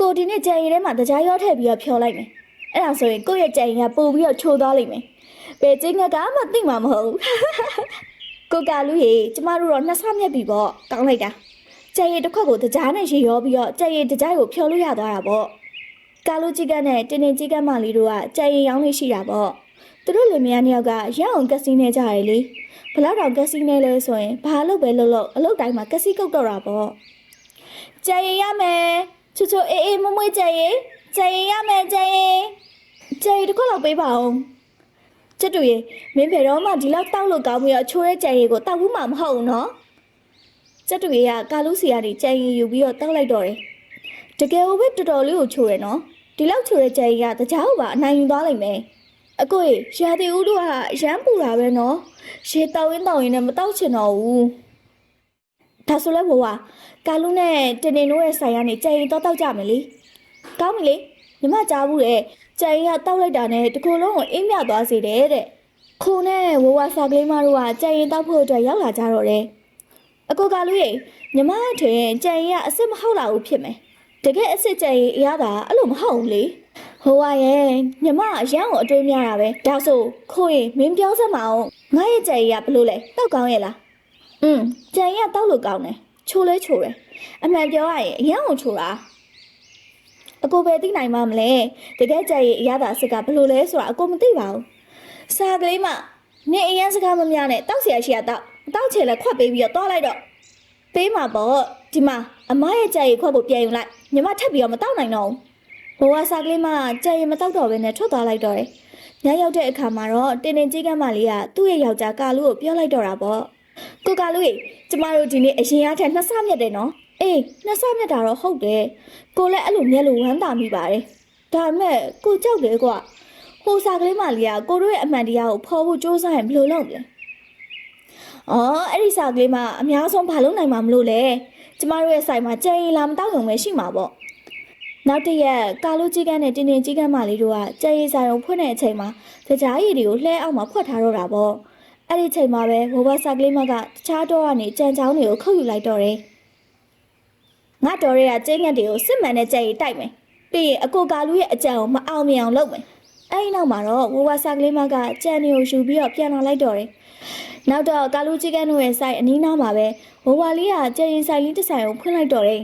ကိုဒီနေ့ကြံရင်ထဲမှာတကြားရောထည့်ပြီးတော့ဖြော်လိုက်မယ်အဲ့ဒါဆိုရင်ကိုယ့်ရဲ့ကြံရင်ကပို့ပြီးတော့ချိုးသွားလိမ့်မယ်ဘယ်ချင်းကကမှသိမှာမဟုတ်ဘူးကိုကလူကြီးကျမတို့တော့နှစ်ဆမြက်ပြီပေါ့ကောင်းလိုက်တာကြံရင်တစ်ခွက်ကိုတကြားနဲ့ရေရောပြီးတော့ကြံရင်တကြားကိုဖြော်လို့ရသွားတာပေါ့ကာလူကြီးကနဲ့တင်းတင်းကြီးကမလေးတို့ကကြံရင်ရောင်းလေးရှိတာပေါ့သူတို့လင်မယားနှစ်ယောက်ကရအောင်ကက်စီနေကြရလေဘလောက်တောင်ကက်စီနေလဲဆိုရင်ဘာလို့ပဲလို့လို့အလုပ်တိုင်းမှာကက်စီကုတ်တော့တာပေါ့ကြံရင်ရမယ် ချူချူအေးအေးမွမွေးကြံရင်ကြံရင်ရမယ်ကြံရင်ကြံရင်တစ်ခွက်လောက်ပေးပါဦးကျက်တူရေမင်းဘယ်တော့မှဒီလောက်တောက်လို့ကောင်းပြီးတော့ချိုးတဲ့ကြံရည်ကိုတောက်ဘူးမှမဟုတ်ဘူးနော်ကျက်တူရေကကာလူစီကနေကြံရည်ယူပြီးတော့တောက်လိုက်တော့တယ်တကယ်ကိုပဲတော်တော်လေးကိုချိုးရနော်ဒီလောက်ချိုးတဲ့ကြံရည်ကတကြားကိုပါအနိုင်ယူသွားလိမ့်မယ်အကိုရေရာသီဥတုကရမ်းပူတာပဲနော်ရေတောက်ရင်းတောက်ရင်းနဲ့မတောက်ချင်တော့ဘူး ဒါဆိုလဲဘဝကာလူနဲ့တင်တင်တို့ရဲ့ဆိုင်ကနေကြံရည်တော့တောက်ကြမယ်လေကောင်းပြီလေညီမကြားဘူးတဲ့ကြိုင်ရတောက်လိုက်တာနဲ့တကူလုံးကိုအေးမြသွားစေတယ်တဲ့ခုနဲ့ဝဝစာကလေးမတို့ကကြိုင်ရင်တောက်ဖို့အတွက်ရောက်လာကြတော့တယ်အကိုကလူရေညီမအထင်ကြိုင်ရအစ်စ်မဟုတ်လာဘူးဖြစ်မယ်တကယ်အစ်စ်ကြိုင်ရင်အရသာအဲ့လိုမဟုတ်ဘူးလေဟိုဝါရဲ့ညီမအရန်ကိုအတွေးများတာပဲဒါဆိုခိုးရင်မင်းပြောစမ်းမအောင်ငါရဲ့ကြိုင်ရဘလို့လဲတောက်ကောင်းရဲ့လား อืมကြိုင်ရတောက်လို့ကောင်းတယ်ချိုးလဲချိုးတယ်အမှန်ပြောရရင်အရန်ကိုချိုးတာ အကိုပဲသိနိုင်မှာမလဲတကယ်ကြရဲ့အရသာစစ်ကဘယ်လိုလဲဆိုတာအကိုမသိပါဘူးစာကလေးမနေအရင်စကားမများနဲ့တောက်เสียရှိရတော့တောက်ချေလဲခွက်ပေးပြီးတော့တွားလိုက်တော့ပေးမှာပေါ့ဒီမှာအမရဲ့ကြရဲ့ခွက်ကိုပြန်ယူလိုက်ညီမထပ်ပြီးတော့မတောက်နိုင်တော့ဘူးဘဝစာကလေးမကြရဲ့မတောက်တော့ဘဲနဲ့ထွက်သွားလိုက်တော့တယ်ညရောက်တဲ့အခါမှာတော့တင်းတင်းကြီးကန်းမလေးကသူ့ရဲ့ယောက်ျားကာလူကိုပြောလိုက်တော့တာပေါ့ ကိုကာလူကြီးကျမတို့ဒီနေ့အရင်အားထက်နှစ်ဆမြတ်တယ်နော်အေးနှစ်ဆမြတ်တာတော့ဟုတ်တယ်ကိုလည်းအဲ့လိုမျက်လိုဝမ်းသာမိပါတယ်ဒါပေမဲ့ကိုကြောက်တယ်ကွာဟိုစာကလေးမလေးကကိုတို့ရဲ့အမှန်တရားကိုဖော်ဖို့စူးစမ်းရင်ဘယ်လိုလုပ်မလဲအော်အဲ့ဒီစာကလေးမအများဆုံးဘာလုပ်နိုင်မှာမလို့လဲကျမတို့ရဲ့ဆိုင်မှာကြံရီလာမတောက်ရုံပဲရှိမှာပေါ့နောက်တစ်ရက်ကာလူကြီးကန်းနဲ့တင်းတင်းကြီးကန်းမလေးတို့ကကြံရီဆိုင်ကိုဖွင့်တဲ့အချိန်မှာတကြားရည်တွေကိုလှဲအောင်မှာဖွက်ထားတော့တာပေါ့ အဲ့ဒီချိန်မှာပဲဘောဘစာကလေးမကတခြားတော့ကနေကြံချောင်းတွေကိုခုတ်ယူလိုက်တော့တယ်ငါတော်ရဲကကျင်းငက်တွေကိုစစ်မှန်တဲ့ကြက်ရီတိုက်မယ်ပြီးရင်အကိုကာလူရဲ့အကြံကိုမအောင်မြင်အောင်လုပ်မယ်အဲ့ဒီနောက်မှာတော့ဝဝစာကလေးမကကြံတွေကိုယူပြီးတော့ပြန်လာလိုက်တော့တယ်နောက်တော့ကာလူချိကန်တို့ရဲ့ဆိုင်အနီးနားမှာပဲဝဝလေးကကြံရင်ဆိုင်လေးတစ်ဆိုင်ကိုဖွင့်လိုက်တော့တယ်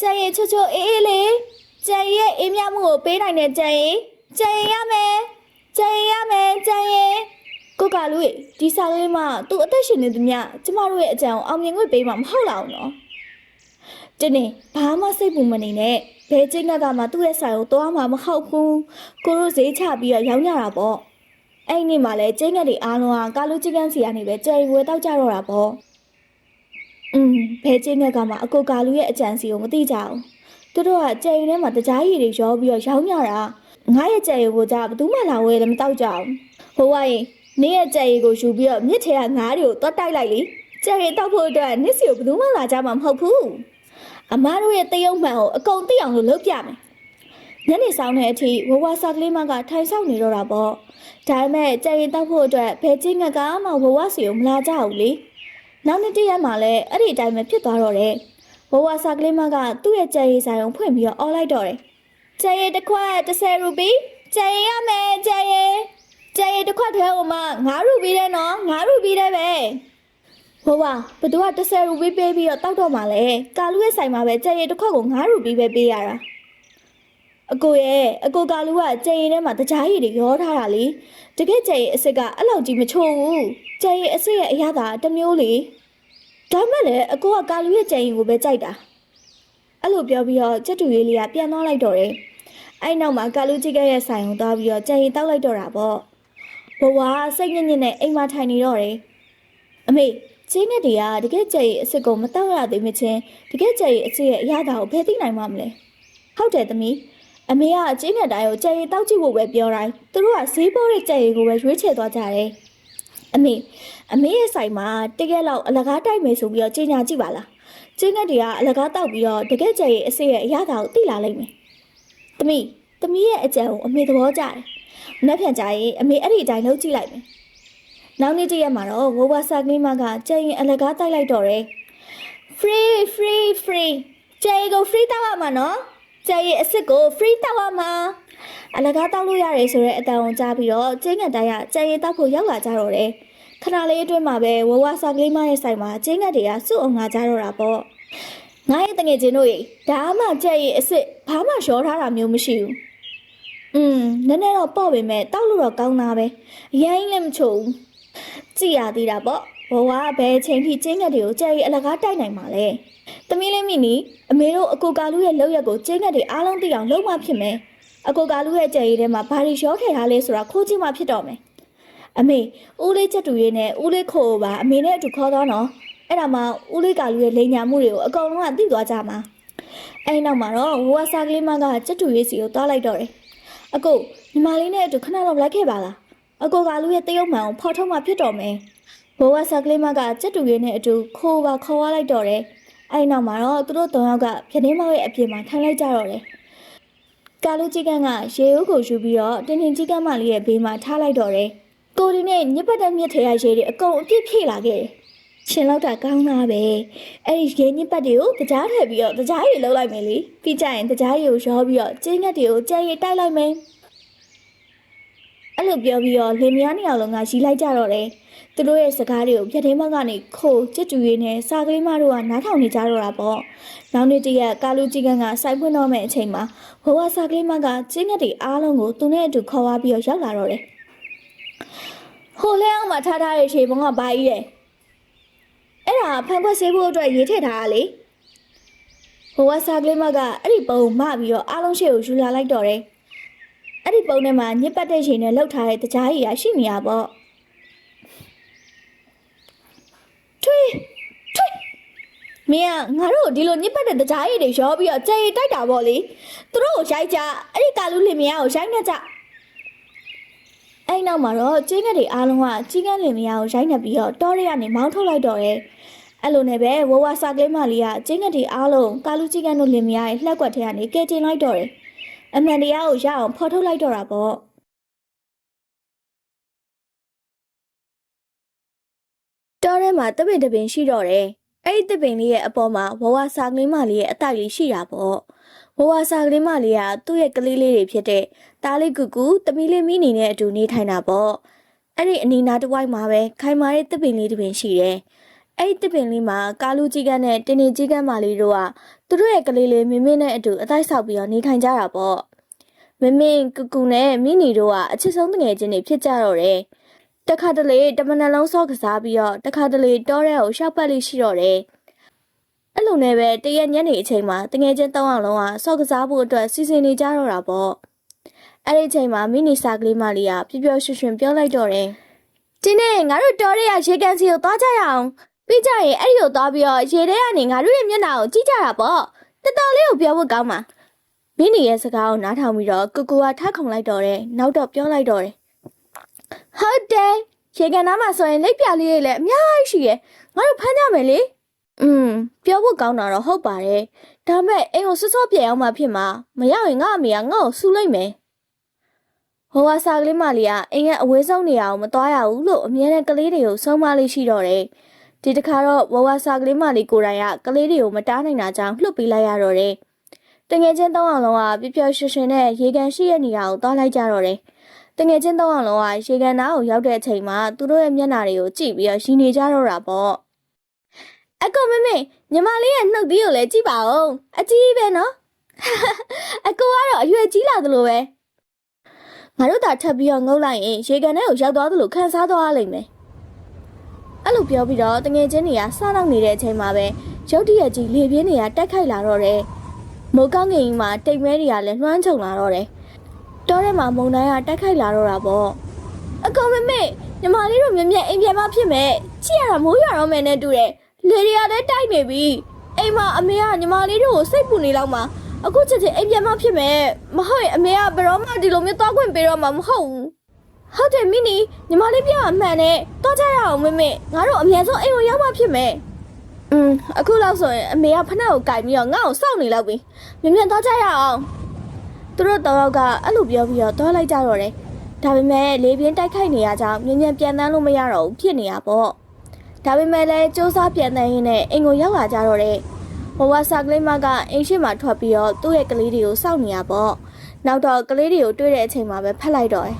ကြံရင်ချွတ်ချွတ်အေးအေးလေးကြံရဲ့အေးမြမှုကိုပေးနိုင်တဲ့ကြံရင်ကြံရင်ရမယ်ကြံရင်ရမယ်ကြံရင် ကိုကာလူရဲ့ဒီစာလေးမသူ့အသက်ရှင်နေသမျှကျမတို့ရဲ့အကြံကိုအောင်မြင်ခွင့်ပေးမှာမဟုတ်လောက်နော် တင်းနေဘာမှစိတ်ပူမနေနဲ့ဘဲချင်းကကမှသူ့ရဲ့ဆိုင်ကိုသွားမှာမဟုတ်ဘူးကိုတို့ဈေးချပြီးတော့ရောင်းကြတာပေါ့အဲ့ဒီနေ့မှလည်းကျင်းငက်တွေအားလုံးကကာလူချင်းကန်စီကနေပဲကြယ်ဝဲတောက်ကြတော့တာပေါ့อืมဘဲချင်းကကမှအကိုကာလူရဲ့အကြံစီကိုမသိကြဘူးသူတို့ကကြယ်ရင်ထဲမှာတကြားရည်တွေရောပြီးတော့ရောင်းကြတာငါရဲ့ကြယ်ရည်ကိုじゃဘယ်သူမှလာဝဲလည်းမတောက်ကြဘူးဟိုဝိုင်း နေရဲ့ကြယ်ရည်ကိုယူပြီးတော့မြစ်ထဲကငါးတွေကိုတွတ်တိုက်လိုက်လေကြယ်ရည်တောက်ဖို့အတွက်နစ်စီကိုဘယ်သူမှလာကြမှာမဟုတ်ဘူးအမားတို့ရဲ့တယုံမှန်ကိုအကုန်သိအောင်လို့လုပ်ပြမယ်။ညနေဆောင်တဲ့အထိဝဝစာကလေးမကထိုင်ဆောင်နေတော့တာပေါ့။ဒါပေမဲ့ကြံရင်တောက်ဖို့အတွက်ဘယ်ချင်းငကမှဝဝစီကိုမလာကြဘူးလေ။နောက်နေ့တရက်မှလည်းအဲ့ဒီအတိုင်းပဲဖြစ်သွားတော့တယ်။ဝဝစာကလေးမကသူ့ရဲ့ကြံရင်ဆိုင်ကိုဖွင့်ပြီးတော့အော်လိုက်တော့တယ်။ကြံရင်တစ်ခွက်30ရူပီကြံရင်ရမယ်ကြံရင် ကြံရင်တစ်ခွက်ထဲဟိုမှာ9ရူပီတဲ့နော်9ရူပီတဲ့ပဲ။ဟိုပါဘသူက30ရူပီးပေးပြီးတော့တောက်တော့မှလဲကာလူရဲ့ဆိုင်မှာပဲကြက်ရည်တစ်ခွက်ကို9ရူပီးပဲပေးရတာအကိုရဲ့အကိုကာလူကကြက်ရည်ထဲမှာတကြားရည်တွေရောထားတာလေတကယ်ကြက်ရည်အစ်စ်ကအဲ့လောက်ကြီးမချိုးဘူးကြက်ရည်အစ်စ်ရဲ့အရသာတစ်မျိုးလေဒါမဲ့လေအကိုကကာလူရဲ့ကြက်ရည်ကိုပဲကြိုက်တာအဲ့လိုပြောပြီးတော့ကြက်တူရေးလေးကပြန်သွားလိုက်တော့တယ်အဲ့နောက်မှာကာလူကြီးကရဲ့ဆိုင်ကိုသွားပြီးတော့ကြက်ရည်တောက်လိုက်တော့တာပေါ့ ဘဝစိတ်ညစ်ညစ်နဲ့အိမ်မှာထိုင်နေတော့တယ်အမေချင်းနဲ့တွေကတကယ်ကြက်ရဲ့အစ်စ်ကိုမတောက်ရသေးမချင်းတကယ်ကြက်ရဲ့အစ်စ်ရဲ့အရသာကိုဖယ်သိနိုင်မှာမလဲဟုတ်တယ်သမီးအမေကအချင်းနဲ့တိုင်းကိုကြက်ရဲ့တောက်ကြည့်ဖို့ပဲပြောတိုင်းသူတို့ကဈေးပေါ်တဲ့ကြက်ရဲ့ကိုပဲရွေးချယ်သွားကြတယ်အမေအမေရဲ့ဆိုင်မှာတကယ်တော့အလကားတိုက်မယ်ဆိုပြီးတော့ကြီးညာကြည့်ပါလားချင်းနဲ့တွေကအလကားတောက်ပြီးတော့တကယ်ကြက်ရဲ့အစ်စ်ရဲ့အရသာကိုသိလာလိမ့်မယ်သမီးသမီးရဲ့အကြံကိုအမေသဘောကျတယ်မ နှက်ဖြန်ကြရင်အမေအဲ့ဒီအတိုင်းလုပ်ကြည့်လိုက်မယ်နောက်နေ့တည့်ရက်မှာတော့ဝဝစာကလေးမကကျရင်အလကားတိုက်လိုက်တော့တယ် free free free ကျရင်ကို free တောက်ရမှာနော်ကြက်ရဲ့အစ်စ်ကို free တောက်ရမှာအလကားတောက်လို့ရတယ်ဆိုတဲ့အတန်ကိုကြားပြီးတော့ကျင်းငတ်တိုင်းကကြက်ရဲ့တောက်ဖို့ရောက်လာကြတော့တယ်ခဏလေးအတွင်းမှာပဲဝဝစာကလေးမရဲ့ဆိုင်မှာကျင်းငတ်တွေကစုအောင်ငါကြတော့တာပေါ့ငါရဲ့တငယ်ချင်းတို့ရေဒါမှကြက်ရဲ့အစ်စ်ဘာမှရှောထားတာမျိုးမရှိဘူး อืมနည်းနည်းတော့ပေါ့ပေမဲ့တောက်လို့တော့ကောင်းတာပဲအရင်လည်းမချို့ဘူးကြည်ရသေးတာပေါ့ဘဝကဘယ်အချိန်ထိကျင်းငတ်တွေကိုကြက်ရဲ့အလကားတိုက်နိုင်မှာလဲ။သမီးလေးမိနီအမေတို့အကိုကာလူရဲ့လောက်ရက်ကိုကျင်းငတ်တွေအားလုံးသိအောင်လုပ်မှဖြစ်မယ်။အကိုကာလူရဲ့ကြံရည်ထဲမှာဘာတွေရောခဲ့ထားလဲဆိုတာခိုးကြည့်မှဖြစ်တော့မယ်။အမေဦးလေးချက်တူရေးနဲ့ဦးလေးခိုးပါအမေနဲ့အတူခေါ်သွားနော်။အဲ့ဒါမှဦးလေးကာလူရဲ့လိန်ညာမှုတွေကိုအကောင်လုံးကသိသွားကြမှာ။အဲ့နောက်မှာတော့ဝဝစာကလေးမကချက်တူရေးစီကိုတွားလိုက်တော့တယ်။ အကိုညီမလေးနဲ့အတူခဏတော့လိုက်ခဲ့ပါလား။အကိုကာလူရဲ့တရုတ်မှန်ကိုဖော်ထုတ်မှဖြစ်တော့မယ်။ဘဝစာကလေးမကချက်တူရေးနဲ့အတူခိုးပါခေါ်သွားလိုက်တော့တယ်။အဲ့နောက်မှာတော့သူတို့၃ယောက်ကပြတင်းမောက်ရဲ့အပြင်မှာထိုင်လိုက်ကြတော့တယ်။ကာလူကြီးကန်းကရေဦးကိုယူပြီးတော့တင်းတင်းကြီးကန်းမလေးရဲ့ဘေးမှာထားလိုက်တော့တယ်။ကိုဒီနဲ့ညစ်ပတ်တဲ့မြစ်ထဲရရေတွေအကုန်အပြည့်ဖြည့်လာခဲ့တယ်။ ရှင်လောက်တာကောင်းတာပဲ။အဲ့ဒီရေညစ်ပတ်တွေကိုတကြားထည့်ပြီးတော့တကြားရီလှုပ်လိုက်မယ်လေ။ပြီးကြရင်တကြားရီကိုရောပြီးတော့ကျင်းငတ်တွေကိုကြဲရီတိုက်လိုက်မယ်။အဲ့လိုပြောပြီးတော့လင်မယားနှစ်ယောက်လုံးကရီလိုက်ကြတော့တယ်။သူတို့ရဲ့စကားတွေကိုပြတဲ့မကနေခိုးချစ်တူရင်းနဲ့စာကလေးမတို့ကနားထောင်နေကြတော့တာပေါ့။နောက်နေ့တရက်ကာလူကြီးကန်းကစိုက်ဖွင့်တော့မယ့်အချိန်မှာဘဝစာကလေးမကကျင်းငတ်တွေအားလုံးကိုသူနဲ့အတူခေါ်သွားပြီးတော့ရောက်လာတော့တယ်။ဟိုလဲအောင်မှာထားထားတဲ့ခြေပုံကဘာကြီးလဲ။ အဲ့ဒါဖန်ခွက်ဆေးဖို့အတွက်ရေးထည့်ထားတာလေ။ဘဝစာကလေးမကအဲ့ဒီပုံမပြီးတော့အားလုံးရှေ့ကိုယူလာလိုက်တော့တယ်။အဲ့ဒီပုံထဲမှာညစ်ပတ်တဲ့ချိန်နဲ့လှုပ်ထားတဲ့တကြားကြီးရရှိနေရပေါ့။ထွေးထွေးမင်းကငါတို့ကိုဒီလိုညစ်ပတ်တဲ့တကြားရည်တွေရောပြီးတော့ကြဲရီတိုက်တာပေါ့လေသူတို့ကိုရိုက်ကြအဲ့ဒီကာလူလင်မယားကိုရိုက်နေကြ အဲ့နောက်မှာတော့ကျင်းငက်တွေအားလုံးကကြီးကန်းလင်မယားကိုရိုက်နေပြီးတော့တောရဲကနေမောင်းထုတ်လိုက်တော့တယ်အဲ့လိုနဲ့ပဲဝဝစာကလေးမလေးကကျင်းငက်တွေအားလုံးကာလူကြီးကန်းတို့လင်မယားရဲ့လှက်ကွက်ထဲကနေကဲတင်လိုက်တော့တယ်အမှန်တရားကိုရအောင်ဖော်ထုတ်လိုက်တော့တာပေါ့တောထဲမှာတပင်တပင်ရှိတော့တယ်။အဲ့ဒီတပင်လေးရဲ့အပေါ်မှာဝဝစာကလေးမလေးရဲ့အတိုက်လေးရှိတာပေါ့။ ဝဝစာကလေးမလေးကသူ့ရဲ့ကလေးလေးတွေဖြစ်တဲ့တားလေးကူကူတမီးလေးမိနေနဲ့အတူနေထိုင်တာပေါ့။အဲ့ဒီအနီနာတစ်ဝိုက်မှာပဲခိုင်မာတဲ့တပင်လေးတစ်ပင်ရှိတယ်။အဲ့ဒီတပင်လေးမှာကာလူကြီးကန်းနဲ့တင်းတင်းကြီးကန်းမလေးတို့ကသူတို့ရဲ့ကလေးလေးမင်းမင်းနဲ့အတူအတိုက်ဆောက်ပြီးတော့နေထိုင်ကြတာပေါ့။မင်းမင်းကူကူနဲ့မိနီတို့ကအချစ်ဆုံးတငယ်ချင်းတွေဖြစ်ကြတော့တယ်။တခါတလေတမနက်လုံးစော့ကစားပြီးတော့တခါတလေတောထဲကိုရှောက်ပတ်လေးရှိတော့တယ်။ အဲ့လိုနဲ့ပဲတရက်ညနေအချိန်မှာတငယ်ချင်းတောင်းအောင်လုံးကစော့ကစားဖို့အတွက်စီစဉ်နေကြတော့တာပေါ့။အဲ့ဒီအချိန်မှာမိနီစာကလေးမလေးကပျော်ပျော်ရွှင်ရွှင်ပြောလိုက်တော့တယ်။ဒီနေ့ငါတို့တောထဲကရေကန်စီကိုသွားကြရအောင်။ပြီးကြရင်အဲ့ဒီကိုသွားပြီးတော့ရေထဲကနေငါတို့ရဲ့မျက်နှာကိုကြည့်ကြတာပေါ့။တော်တော်လေးကိုပြောဖို့ကောင်းပါ။မိနီရဲ့စကားကိုနားထောင်ပြီးတော့ကိုကိုကထခုန်လိုက်တော့တယ်။နောက်တော့ပြောလိုက်တော့တယ်ဟုတ်တယ်ရေကန်သားမှာဆိုရင်လက်ပြလေးတွေလည်းအများကြီးရှိရယ်ငါတို့ဖမ်းကြမယ်လေ อืมပြောဖို့ကောင်းတာတော့ဟုတ်ပါတယ်ဒါပေမဲ့အိမ်ကိုစောစောပြန်အောင်မှဖြစ်မှာမရောက်ရင်ငါအမေကငါ့ကိုဆူလိုက်မယ်ဟိုဝါစာကလေးမလေးကအိမ်ရဲ့အဝေးဆုံးနေရာကိုမသွားရဘူးလို့အမြဲတမ်းကလေးတွေကိုဆုံးမလေးရှိတော့တယ်ဒီတစ်ခါတော့ဝဝစာကလေးမလေးကိုယ်တိုင်ကကလေးတွေကိုမတားနိုင်တာကြောင့်လှုပ်ပေးလိုက်ရတော့တယ်တငယ်ချင်းတောင်းအောင်လုံးကပျော်ပျော်ရွှင်ရွှင်နဲ့ရေကန်ရှိရဲ့နေရာကိုသွားလိုက်ကြတော့တယ်တငယ်ချင်းသုံးအောင်လုံးကရေကန်သားကိုရောက်တဲ့အချိန်မှာသူတို့ရဲ့မျက်နှာတွေကိုကြည့်ပြီးတော့ရှင်နေကြတော့တာပေါ့ အကောမမေညီမလေးရဲ့နှုတ်သီးကိုလည်းကြည့်ပါဦးအကြီးပဲနော်အကိုကတော့အရွယ်ကြီးလာသလိုပဲငါတို့သာထပ်ပြီးတော့ငုတ်လိုက်ရင်ရေကန်ထဲကိုရောက်သွားသလိုခံစားသွားရလိမ့်မယ်အဲ့လိုပြောပြီးတော့တငယ်ချင်းတွေကစားနောက်နေတဲ့အချိန်မှာပဲရုတ်တရက်ကြီးလေပြင်းတွေကတက်ခိုက်လာတော့တယ်မိုးကောင်းကင်ကြီးမှာတိတ်မဲတွေကလည်းလွှမ်းခြုံလာတော့တယ်တောထဲမှာမုံတိုင်းကတက်ခိုက်လာတော့တာပေါ့အကောင်မမေညီမလေးတို့မြင်မြင်အိမ်ပြန်မဖြစ်မဲ့ကြည့်ရတာမိုးရွာတော့မယ်နဲ့တူတယ် လေတွေကလည်းတိုက်နေပြီအိမ်မှာအမေကညီမလေးတို့ကိုစိတ်ပူနေလောက်မှာအခုချက်ချင်းအိမ်ပြန်မဖြစ်မဲ့မဟုတ်ရင်အမေကဘယ်တော့မှဒီလိုမျိုးသွားခွင့်ပေးတော့မှာမဟုတ်ဘူးဟုတ်တယ်မီနီညီမလေးပြောအမှန်နဲ့သွားကြရအောင်မမေငါတို့အမြန်ဆုံးအိမ်ကိုရောက်မှဖြစ်မယ်อืมအခုလောက်ဆိုရင်အမေကဖနှက်ကိုကြိုက်ပြီးတော့ငါ့ကိုစောင့်နေလောက်ပြီမြန်မြန်သွားကြရအောင်သူတို့တော့ကအဲ့လိုပြောပြီးတော့သွားလိုက်ကြတော့တယ်။ဒါပေမဲ့လေပြင်းတိုက်ခိုက်နေရကြောင်းမြင်မြန်ပြန်တန်းလို့မရတော့ဘူးဖြစ်နေရပေါ့။ ဒါပေမဲ့လည်းစူးစမ်းပြန်တန်းရင်းနဲ့အိမ်ကိုရောက်လာကြတော့တယ်။ဘဝစာကလေးမကအိမ်ရှိမှထွက်ပြီးတော့သူ့ရဲ့ကလေးတွေကိုစောင့်နေရပေါ့နောက်တော့ကလေးတွေကိုတွေ့တဲ့အချိန်မှာပဲဖက်လိုက်တော့တယ်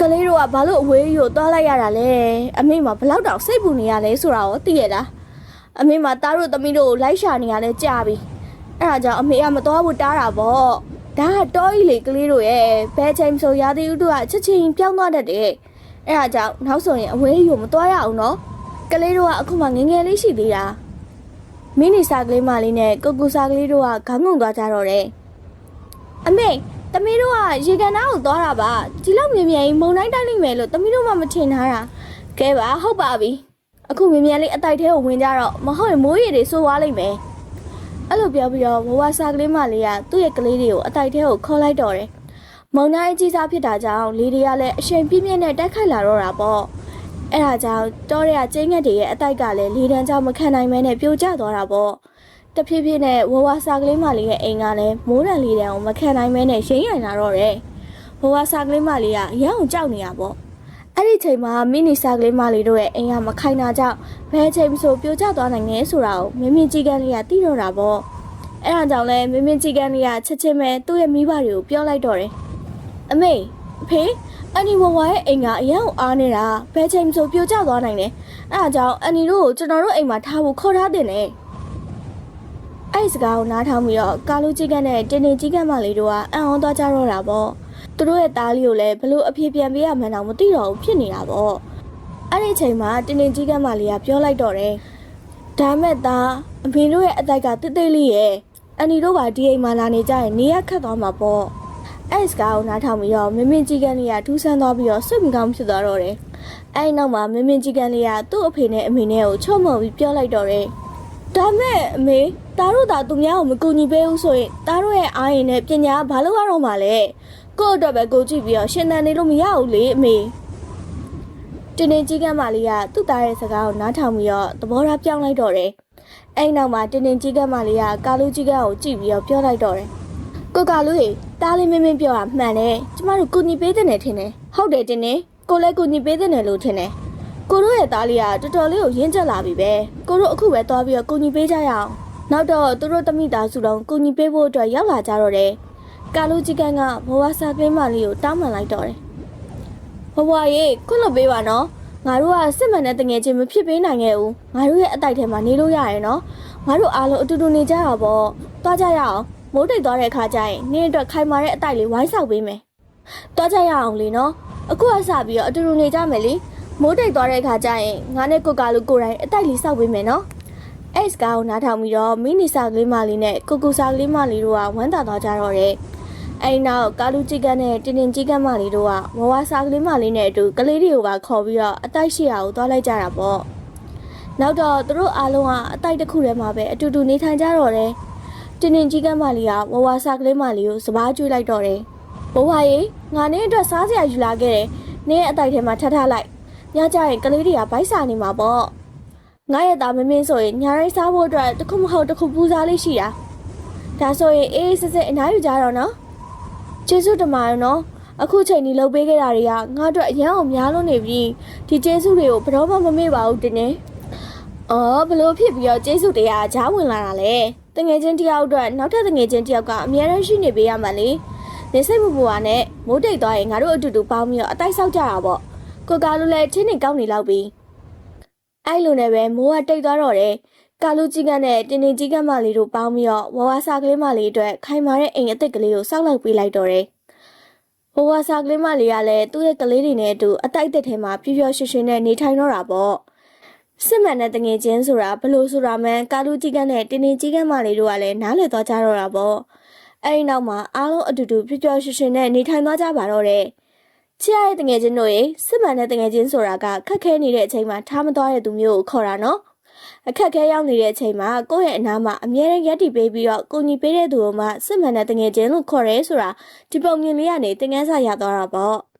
ကလေးတို့ကဘာလို့အဝေးကြီးကိုသွားလိုက်ရတာလဲအမေမဘလောက်တောင်စိတ်ပူနေရလဲဆိုတာကိုသိရလားအမေမသားတို့သမီးတို့ကိုလိုက်ရှာနေရလဲကြာပြီအဲ့ဒါကြောင့်အမေကမသွားဘူးတားတာပေါ့ဒါကတောကြီးလေကလေးတို့ရဲ့ဘဲချိန်ဆိုရာသီဥတုကချက်ချင်းပြောင်းသွားတတ်တယ် အဲ့ဒါကြောင့်နောက်ဆိုရင်အဝေးကြီးကိုမသွားရအောင်နော်ကလေးတို့ကအခုမှငယ်ငယ်လေးရှိသေးတာမင်းနီစာကလေးမလေးနဲ့ကိုကူစာကလေးတို့ကခေါင်းငုံသွားကြတော့တယ်အမေတမီးတို့ကရေကန်သားကိုသွားတာပါဒီလောက်မြင်မြန်ကြီးမုံတိုင်းတိုက်လိမ့်မယ်လို့တမီးတို့မှမထင်ထားတာကဲပါဟုတ်ပါပြီအခုမြင်မြန်လေးအတိုက်ထဲကိုဝင်ကြတော့မဟုတ်ရင်မိုးရေတွေစိုးသွားလိမ့်မယ်အဲ့လိုပြောပြီးတော့ဝဝစာကလေးမလေးကသူ့ရဲ့ကလေးတွေကိုအတိုက်ထဲကိုခေါ်လိုက်တော့တယ် မုံတိုင်းကြီးစားဖြစ်တာကြောင့်လေတွေကလည်းအရှိန်ပြင်းပြင်းနဲ့တိုက်ခိုက်လာတော့တာပေါ့အဲ့ဒါကြောင့်တောရဲကကျင်းငက်တွေရဲ့အတိုက်ကလည်းလေတန်းကြောင့်မခံနိုင်မဲနဲ့ပြိုကျသွားတာပေါ့တဖြည်းဖြည်းနဲ့ဝဝစာကလေးမလေးရဲ့အိမ်ကလည်းမိုးတန်လေတန်းကိုမခံနိုင်မဲနဲ့ရိမ့်ရိုင်လာတော့တယ်ဝဝစာကလေးမလေးကရမ်းအောင်ကြောက်နေတာပေါ့အဲ့ဒီချိန်မှာမိနီစာကလေးမလေးတို့ရဲ့အိမ်ကမခိုင်တာကြောင့်ဘယ်ချိန်မှဆိုပြိုကျသွားနိုင်ငယ်ဆိုတာကိုမင်းမင်းကြီးကန်းလေးကသိတော့တာပေါ့အဲ့ဒါကြောင့်လဲမင်းမင်းကြီးကန်းလေးကချက်ချင်းပဲသူ့ရဲ့မိဘတွေကိုပြောလိုက်တော့တယ် အမေအဖေအန်နီဝဝရဲ့အိမ်ကအရန်ကိုအားနေတာဘယ်ချိန်မှဆိုပြိုကျသွားနိုင်တယ်အဲဒါကြောင့်အန်နီတို့ကိုကျွန်တော်တို့အိမ်မှာထားဖို့ခေါ်ထားတင်တယ်အဲ့ဒီစကားကိုနားထောင်ပြီးတော့ကာလူကြီးကနဲ့တင်းတင်းကြီးကမလေးတို့ကအံ့ဩသွားကြတော့တာပေါ့သူတို့ရဲ့သားလေးကိုလည်းဘလို့အပြေပြန်ပေးရမှန်းတော့မသိတော့ဘူးဖြစ်နေတာပေါ့အဲ့ဒီအချိန်မှာတင်းတင်းကြီးကမလေးကပြောလိုက်တော့တယ်ဒါမဲ့သားအမေတို့ရဲ့အသက်ကတိတ်တိတ်လေးရဲ့အန်နီတို့ကဒီအိမ်မှာလာနေကြရင်နေရခတ်သွားမှာပေါ့ အဲ့စကားကိုနားထောင်ပြီးတော့မင်းမင်းကြီးကန်းလေးကထူးဆန်းသွားပြီးတော့စိတ်မကောင်းဖြစ်သွားတော့တယ်။အဲ့နောက်မှာမင်းမင်းကြီးကန်းလေးကသူ့အဖေနဲ့အမေနဲ့ကိုချုံမော်ပြီးပြောလိုက်တော့တယ်။ဒါမဲ့အမေတားတို့သာသူများကိုမကူညီပေးဘူးဆိုရင်တားတို့ရဲ့အားရင်နဲ့ပညာကဘာလို့ရတော့မှလဲ။ကို့အတွက်ပဲကိုကြည့်ပြီးတော့ရှင်သန်နေလို့မရဘူးလေအမေ။တင်းတင်းကြီးကန်းမလေးကသူ့သားရဲ့စကားကိုနားထောင်ပြီးတော့သဘောထားပြောင်းလိုက်တော့တယ်။အဲ့နောက်မှာတင်းတင်းကြီးကန်းမလေးကကာလူကြီးကန်းကိုကြည့်ပြီးတော့ပြောလိုက်တော့တယ်။ ကိုကလူကြီးတားလေးမင်းမင်းပြောတာမှန်တယ်ကျမတို့ကုညီပေးတဲ့နယ်ထင်တယ်ဟုတ်တယ်တင်နေကိုလည်းကုညီပေးတဲ့နယ်လို့ထင်တယ်ကိုတို့ရဲ့သားလေးကတော်တော်လေးကိုရင်းကျက်လာပြီပဲကိုတို့အခုပဲသွားပြီးတော့ကုညီပေးကြရအောင်နောက်တော့သူတို့တမိသားစုလုံးကုညီပေးဖို့အတွက်ရောက်လာကြတော့တယ်ကာလူကြီးကန်ကဘဝစာကလေးမလေးကိုတောင်းပန်လိုက်တော့တယ်ဘဝရေခွင့်လွတ်ပေးပါနော်ငါတို့ကစစ်မှန်တဲ့တငယ်ချင်းမဖြစ်ပေးနိုင်ခဲ့ဘူးငါတို့ရဲ့အတိုက်ထဲမှာနေလို့ရရယ်နော်ငါတို့အားလုံးအတူတူနေကြတာပေါ့သွားကြရအောင် မိုးတိတ်သွားတဲ့အခါကျရင်နင်းအတွက်ခိုင်မာတဲ့အတိုက်လေးဝိုင်းဆောက်ပေးမယ်။တွားကြရအောင်လေနော်။အခုကစပြီးတော့အတူတူနေကြမယ်လေ။မိုးတိတ်သွားတဲ့အခါကျရင်ငါနဲ့ကိုကာလူကိုယ်တိုင်အတိုက်လေးဆောက်ပေးမယ်နော်။အဲ့စကားကိုနားထောင်ပြီးတော့မိနီစာကလေးမလေးနဲ့ကိုကူစာကလေးမလေးတို့ကဝမ်းသာသွားကြတော့တယ်။အဲ့နောက်ကာလူကြီးကန်းနဲ့တင်းတင်းကြီးကန်းမလေးတို့ကဝဝစာကလေးမလေးနဲ့အတူကလေးတွေကိုပါခေါ်ပြီးတော့အတိုက်ရှိရာကိုသွားလိုက်ကြတာပေါ့။နောက်တော့သူတို့အားလုံးကအတိုက်တစ်ခုထဲမှာပဲအတူတူနေထိုင်ကြတော့တယ်။ တင်းတင်းကြီးကန်းမလေးကဝဝစာကလေးမလေးကိုစပားကျွေးလိုက်တော့တယ်။ဘဝရေငါနဲ့အတွက်စားစရာယူလာခဲ့တယ်။နင်းရဲ့အတိုက်ထဲမှာထပ်ထားလိုက်။ညကြရင်ကလေးတွေကဗိုက်စာနေမှာပေါ့။ငါရဲ့သားမမင်းဆိုရင်ညာရိုင်းစားဖို့အတွက်တစ်ခုမဟုတ်တစ်ခုပူစားလေးရှိတာ။ဒါဆိုရင်အေးအေးစစ်စစ်အနားယူကြတော့နော်။ကျေးဇူးတင်ပါတယ်နော်။အခုချိန်ဒီလှုပ်ပေးခဲ့တာတွေကငါအတွက်အရန်အောင်များလို့နေပြီ။ဒီကျေးဇူးတွေကိုဘယ်တော့မှမမေ့ပါဘူးတင်းနေ။အော်ဘလို့ဖြစ်ပြီးတော့ကျေးဇူးတရားကြားဝင်လာတာလေ တငယ်ချင်းတယောက်အတွက်နောက်ထပ်တငယ်ချင်းတယောက်ကအများရန်ရှိနေပေးရမှာလေနေစိတ်မပူပါနဲ့မိုးတိတ်သွားရင်ငါတို့အတူတူပေါင်းပြီးတော့အတိုက်ဆောက်ကြတာပေါ့ကိုကာလူလည်းချင်းနေကောင်းနေလောက်ပြီအဲ့လိုနဲ့ပဲမိုးကတိတ်သွားတော့တယ်ကာလူကြီးကနဲ့တင်းတင်းကြီးကမလေးတို့ပေါင်းပြီးတော့ဝဝစာကလေးမလေးအတွက်ခိုင်မာတဲ့အိမ်အစ်စ်ကလေးကိုစောက်လိုက်ပေးလိုက်တော့တယ်ဝဝစာကလေးမလေးကလည်းသူ့ရဲ့ကလေးတွေနဲ့အတူအတိုက်အစ်စ်ထဲမှာပြပြရွှင်ရွှင်နဲ့နေထိုင်တော့တာပေါ့ စစ်မှန်တဲ့တငယ်ချင်းဆိုတာဘလို့ဆိုတာမှန်ကာလူကြီးကန်းနဲ့တင်းတင်းကြီးကန်းမလေးတို့ကလည်းနားလည်သွားကြတော့တာပေါ့အဲဒီနောက်မှာအားလုံးအတူတူပျော်ပျော်ရွှင်ရွှင်နဲ့နေထိုင်သွားကြပါတော့တယ်ချစ်ရတဲ့တငယ်ချင်းတို့ရေစစ်မှန်တဲ့တငယ်ချင်းဆိုတာကခက်ခဲနေတဲ့အချိန်မှာထားမသွားတဲ့သူမျိုးကိုခေါ်တာနော်အခက်ခဲရောက်နေတဲ့အချိန်မှာကိုယ့်ရဲ့အနားမှာအမြဲတမ်းရက်တည်ပေးပြီးတော့ကိုညီပေးတဲ့သူကိုမှစစ်မှန်တဲ့တငယ်ချင်းလို့ခေါ်ရဲဆိုတာဒီပုံမြင်လေးကနေသင်ခန်းစာရသွားတာပေါ့